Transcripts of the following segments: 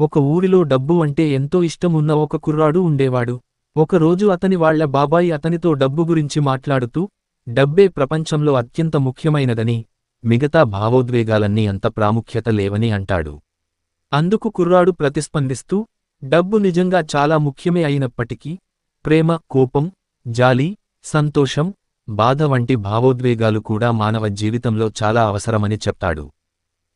ఒక ఊరిలో డబ్బు అంటే ఎంతో ఇష్టం ఉన్న ఒక కుర్రాడు ఉండేవాడు. ఒకరోజు అతని వాళ్ళ బాబాయి అతనితో డబ్బు గురించి మాట్లాడుతూ డబ్బే ప్రపంచంలో అత్యంత ముఖ్యమైనదని మిగతా భావోద్వేగాలన్నీ అంత ప్రాముఖ్యత లేవని అంటాడు. అందుకు కుర్రాడు ప్రతిస్పందిస్తూ డబ్బు నిజంగా చాలా ముఖ్యమే అయినప్పటికీ ప్రేమ కోపం జాలి సంతోషం బాధ వంటి భావోద్వేగాలు కూడా మానవ జీవితంలో చాలా అవసరమని చెప్తాడు.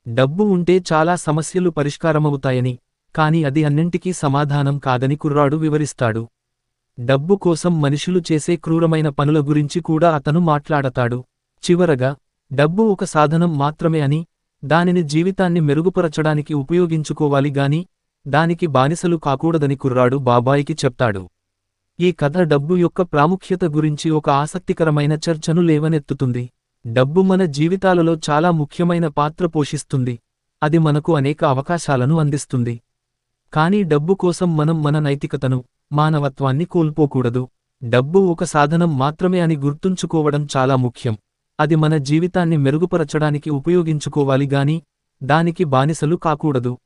డబ్బు ఉంటే చాలా సమస్యలు పరిష్కారమవుతాయని కాని అది అన్నింటికీ సమాధానం కాదని కుర్రాడు వివరిస్తాడు. డబ్బు కోసం మనుషులు చేసే క్రూరమైన పనుల గురించి కూడా అతను మాట్లాడతాడు. చివరగా డబ్బు ఒక సాధనం మాత్రమే అని దానిని జీవితాన్ని మెరుగుపరచడానికి ఉపయోగించుకోవాలి గాని దానికి బానిసలు కాకూడదని కుర్రాడు బాబాయికి చెప్తాడు. ఈ కథ డబ్బు యొక్క ప్రాముఖ్యత గురించి ఒక ఆసక్తికరమైన చర్చను లేవనెత్తుతుంది. డబ్బు మన జీవితాలలో చాలా ముఖ్యమైన పాత్ర పోషిస్తుంది. అది మనకు అనేక అవకాశాలను అందిస్తుంది. కానీ డబ్బు కోసం మనం మన నైతికతను మానవత్వాన్ని కోల్పోకూడదు. డబ్బు ఒక సాధనం మాత్రమే అని గుర్తుంచుకోవడం చాలా ముఖ్యం. అది మన జీవితాన్ని మెరుగుపరచడానికి ఉపయోగించుకోవాలి గాని దానికి బానిసలు కాకూడదు.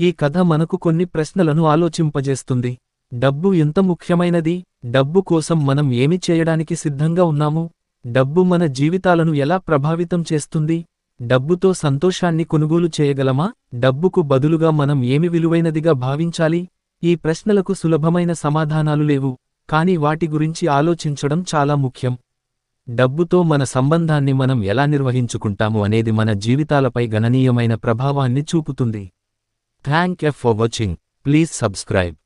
ఈ కథ మనకు కొన్ని ప్రశ్నలను ఆలోచింపజేస్తుంది. డబ్బు ఎంత ముఖ్యమైనది? డబ్బు కోసం మనం ఏమి చేయడానికి సిద్ధంగా ఉన్నాము? డబ్బు మన జీవితాలను ఎలా ప్రభావితం చేస్తుంది? డబ్బుతో సంతోషాన్ని కొనుగోలు చేయగలమా? డబ్బుకు బదులుగా మనం ఏమి విలువైనదిగా భావించాలి? ఈ ప్రశ్నలకు సులభమైన సమాధానాలు లేవు కాని వాటి గురించి ఆలోచించడం చాలా ముఖ్యం. డబ్బుతో మన సంబంధాన్ని మనం ఎలా నిర్వహించుకుంటాము అనేది మన జీవితాలపై గణనీయమైన ప్రభావాన్ని చూపుతుంది. Thank you for watching. Please subscribe.